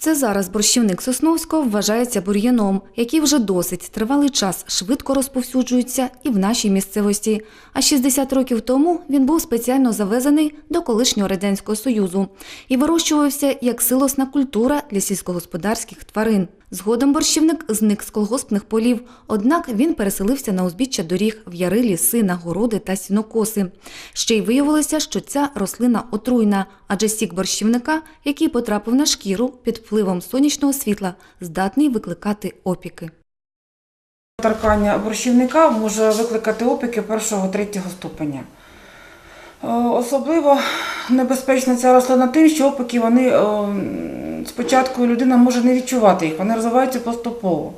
Це зараз борщівник Сосновського вважається бур'яном, який вже досить тривалий час швидко розповсюджується і в нашій місцевості. А 60 років тому він був спеціально завезений до колишнього радянського союзу і вирощувався як силосна культура для сільськогосподарських тварин. Згодом борщівник зник з колгоспних полів, однак він переселився на узбіччя доріг в яри, ліси, нагороди та сінокоси. Ще й виявилося, що ця рослина отруйна, адже сік борщівника, який потрапив на шкіру під впливом сонячного світла, здатний викликати опіки. Торкання борщівника може викликати опіки першого-третього ступеня. Е, Особливо небезпечна ця рослина тим, що опіки вони е, спочатку людина може не відчувати їх, вони розвиваються поступово.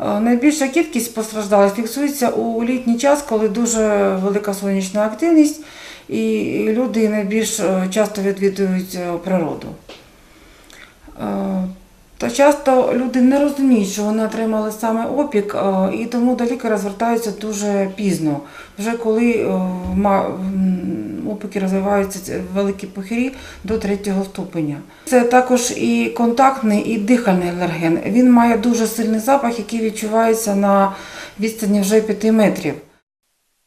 Е, Найбільша кількість постраждалих фіксується у літній час, коли дуже велика сонячна активність, і люди найбільш е, часто відвідують е, природу. Та часто люди не розуміють, що вони отримали саме опік, і тому до лікаря звертаються дуже пізно, вже коли опіки розвиваються великі похирі до третього ступеня. Це також і контактний, і дихальний алерген. Він має дуже сильний запах, який відчувається на відстані вже 5 метрів.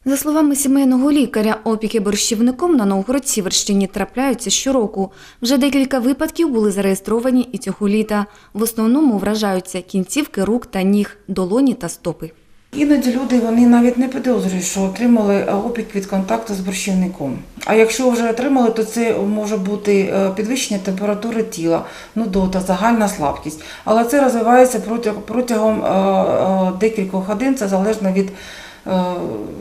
За словами сімейного лікаря, опіки борщівником на Новгород-Сіверщині трапляються щороку. Вже декілька випадків були зареєстровані і цього літа. В основному вражаються кінцівки рук та ніг, долоні та стопи. Іноді люди вони навіть не підозрюють, що отримали е, опік від контакту з борщівником. А якщо вже отримали, то це може бути е, підвищення температури тіла, нудота, загальна слабкість. Але це розвивається протягом, е, декількох годин, це залежно від,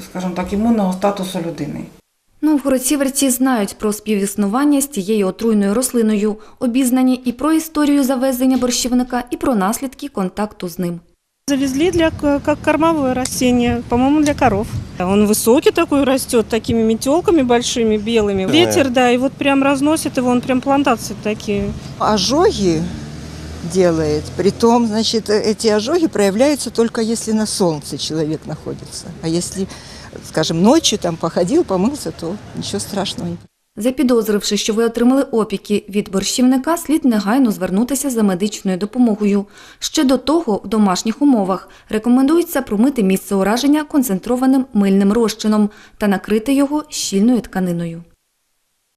скажімо так, імунного статусу людини. Новгородсіверці знають про співіснування з цією отруйною рослиною, обізнані і про історію завезення борщівника, і про наслідки контакту з ним. Завезли для, как кормовое растение, по-моему, для коров. Он высокий такой растет, такими метелками большими, белыми. Ветер, да, и вот прям разносит его, он прям плантации такие. ожоги делает. Притом, значит, эти ожоги проявляются только если на солнце человек находится. А если, скажем, ночью там походил, помылся, то ничего страшного не Запідозривши, що ви отримали опіки від борщівника, слід негайно звернутися за медичною допомогою. Ще до того, в домашніх умовах рекомендується промити місце ураження концентрованим мильним розчином та накрити його щільною тканиною.